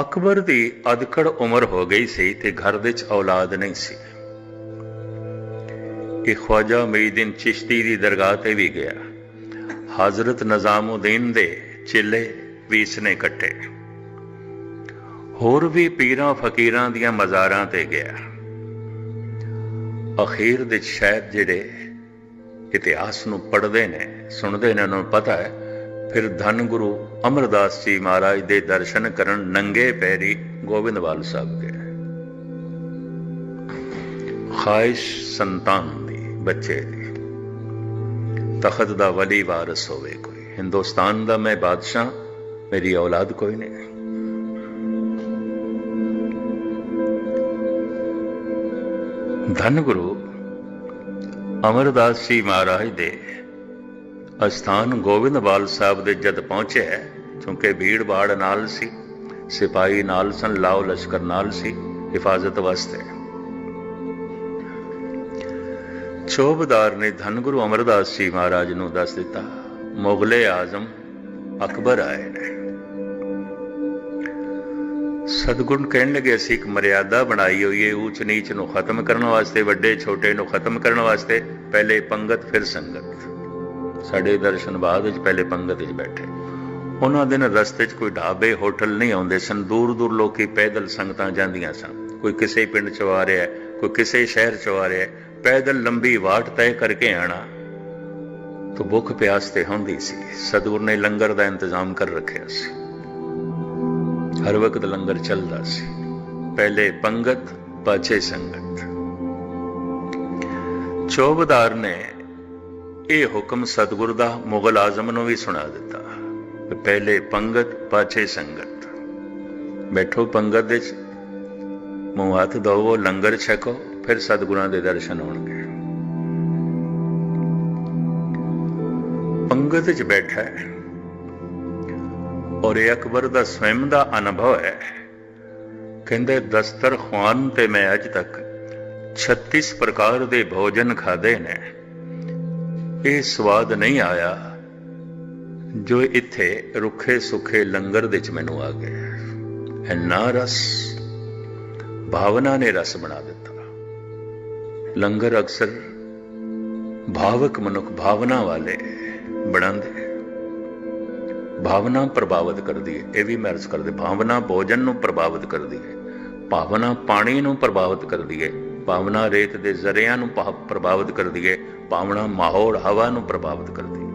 ਅਕਬਰ ਦੀ ਅਧਕੜ ਉਮਰ ਹੋ ਗਈ ਸੀ ਤੇ ਘਰ ਵਿੱਚ ਔਲਾਦ ਨਹੀਂ ਸੀ। ਇਹ ਖਵਾਜਾ ਮਈਦੀਨ ਚਿਸ਼ਤੀ ਦੀ ਦਰਗਾਹ ਤੇ ਵੀ ਗਿਆ। ਹਜ਼ਰਤ ਨਿਜ਼ਾਮਉਦੀਨ ਦੇ ਚਿੱਲੇ ਵੀ ਇਸਨੇ ਕੱਟੇ। ਹੋਰ ਵੀ ਪੀਰਾਂ ਫਕੀਰਾਂ ਦੀਆਂ ਮਜ਼ਾਰਾਂ ਤੇ ਗਿਆ। ਅਖੀਰ ਦੇ ਸ਼ਾਇਦ ਜਿਹੜੇ ਇਤਿਹਾਸ ਨੂੰ ਪੜ੍ਹਦੇ ਨੇ, ਸੁਣਦੇ ਨੇ, ਉਹਨਾਂ ਨੂੰ ਪਤਾ ਹੈ ਫਿਰ ਧੰਨ ਗੁਰੂ ਅਮਰਦਾਸ ਜੀ ਮਹਾਰਾਜ ਦੇ ਦਰਸ਼ਨ ਕਰਨ ਨੰਗੇ ਪੈਰੀ ਗੋਬਿੰਦਵਾਲ ਸਾਹਿਬ ਗਏ। ਖਾਇਸ਼ ਸੰਤਾਨ ਦੀ, ਬੱਚੇ ਦੀ। ਤਖਤ ਦਾ ਵਲੀ ਵਾਰਸ ਹੋਵੇ ਕੋਈ। ਹਿੰਦੁਸਤਾਨ ਦਾ ਮੈਂ ਬਾਦਸ਼ਾਹ, ਮੇਰੀ ਔਲਾਦ ਕੋਈ ਨਹੀਂ। ਧੰਨ ਗੁਰੂ ਅਮਰਦਾਸ ਜੀ ਮਹਾਰਾਜ ਦੇ ਅਸਥਾਨ ਗੋਬਿੰਦਵਾਲ ਸਾਹਿਬ ਦੇ ਜਦ ਪਹੁੰਚਿਆ ਕਿਉਂਕਿ ਭੀੜ ਬਾੜ ਨਾਲ ਸੀ, ਸਿਪਾਹੀ ਨਾਲ ਸਨ, ਲਾਓ ਲਸ਼ਕਰ ਨਾਲ ਸੀ, ਹਿਫਾਜ਼ਤ ਵਾਸਤੇ। ਚੋਬਦਾਰ ਨੇ ਧੰਨ ਗੁਰੂ ਅਮਰਦਾਸ ਜੀ ਮਹਾਰਾਜ ਨੂੰ ਦੱਸ ਦਿੱਤਾ, ਮੁਗਲੇ ਆਜ਼ਮ ਅਕਬਰ ਆਏ ਨੇ। ਸਤਗੁਣ ਕਹਿਣ ਲੱਗੇ, ਅਸੀਂ ਇੱਕ ਮਰਿਆਦਾ ਬਣਾਈ ਹੋਈ ਹੈ ਊਚ ਨੀਚ ਨੂੰ ਖਤਮ ਕਰਨ ਵਾਸਤੇ, ਵੱਡੇ ਛੋਟੇ ਨੂੰ ਖਤਮ ਕਰਨ ਵਾਸਤੇ, ਪਹਿਲੇ ਪੰਗਤ, ਫਿਰ ਸੰਗਤ। ਸਾਡੇ ਦਰਸ਼ਨ ਬਾਅਦ ਵਿੱਚ ਪਹਿਲੇ ਪੰਗਤ ਵਿੱਚ ਬੈਠੇ। ਉਹਨਾਂ ਦਿਨ ਰਸਤੇ 'ਚ ਕੋਈ ਢਾਬੇ, ਹੋਟਲ ਨਹੀਂ ਆਉਂਦੇ ਸਨ। ਦੂਰ ਦੂਰ ਲੋਕੀ ਪੈਦਲ ਸੰਗਤਾਂ ਜਾਂਦੀਆਂ ਸਨ। ਕੋਈ ਕਿਸੇ ਪਿੰਡ 'ਚ ਆ ਰਿਹਾ, ਕੋਈ ਕਿਸੇ ਸ਼ਹਿਰ 'ਚ ਆ ਰਿਹਾ, ਪੈਦਲ ਲੰਬੀ ਵਾਟ ਤੈਅ ਕਰਕੇ ਆਣਾ ਤਾਂ ਭੁੱਖ ਪਿਆਸ ਤੇ ਹੁੰਦੀ ਸੀ। ਸਤਗੁਰ ਨੇ ਲੰਗਰ ਦਾ ਇੰਤਜ਼ਾਮ ਕਰ ਰੱਖਿਆ ਸੀ। ਹਰ ਵਕਤ ਲੰਗਰ ਚੱਲਦਾ ਸੀ। ਪਹਿਲੇ ਪੰਗਤ, ਪਾਛੇ ਸੰਗਤ। ਚੌਬਦਾਰ ਨੇ ਇਹ ਹੁਕਮ ਸਤਗੁਰ ਦਾ ਮੁਗਲ ਆਜ਼ਮ ਨੂੰ ਵੀ ਸੁਣਾ ਦਿੱਤਾ। ਪਹਿਲੇ ਪੰਗਤ, ਪਾਛੇ ਸੰਗਤ। ਬੈਠੋ ਪੰਗਤ ਵਿੱਚ। ਮੂੰਹ ਹੱਥ ਧੋਵੋ, ਲੰਗਰ ਛਕੋ, ਫਿਰ ਸਤਗੁਰਾਂ ਦੇ ਦਰਸ਼ਨ ਹੋਣਗੇ। ਪੰਗਤ ਵਿੱਚ ਬੈਠਾ ਹੈ। ਔਰ ਇਹ ਅਕਬਰ ਦਾ ਸਵੈਮ ਦਾ ਅਨੁਭਵ ਹੈ। ਕਹਿੰਦੇ ਦਸਤਰਖਵਾਨ ਤੇ ਮੈਂ ਅੱਜ ਤੱਕ 36 ਪ੍ਰਕਾਰ ਦੇ ਭੋਜਨ ਖਾਦੇ ਨੇ। ਇਹ ਸਵਾਦ ਨਹੀਂ ਆਇਆ ਜੋ ਇੱਥੇ ਰੁੱਖੇ ਸੁੱਖੇ ਲੰਗਰ ਦੇ ਵਿੱਚ ਮੈਨੂੰ ਆ ਗਿਆ ਐਨਾ ਰਸ, ਭਾਵਨਾ ਨੇ ਰਸ ਬਣਾ ਦਿੱਤਾ। ਲੰਗਰ ਅਕਸਰ ਭਾਵਕ ਮਨੁੱਖ ਭਾਵਨਾ ਵਾਲੇ ਬਣਾਉਂਦੇ। ਭਾਵਨਾ ਪ੍ਰਭਾਵਿਤ ਕਰਦੀ ਹੈ। ਇਹ ਵੀ ਮੈਂ ਅਰਜ਼ ਕਰਦੇ, ਭਾਵਨਾ ਭੋਜਨ ਨੂੰ ਪ੍ਰਭਾਵਿਤ ਕਰਦੀ ਹੈ। ਭਾਵਨਾ ਪਾਣੀ ਨੂੰ ਪ੍ਰਭਾਵਿਤ ਕਰਦੀ ਹੈ। ਭਾਵਨਾ ਰੇਤ ਦੇ ਜ਼ਰਿਆਂ ਨੂੰ ਪ੍ਰਭਾਵਿਤ ਕਰਦੀ ਹੈ ਭਾਵਨਾ ਮਾਹੌਲ ਹਵਾ ਨੂੰ ਪ੍ਰਭਾਵਿਤ ਕਰਦੀ ਹੈ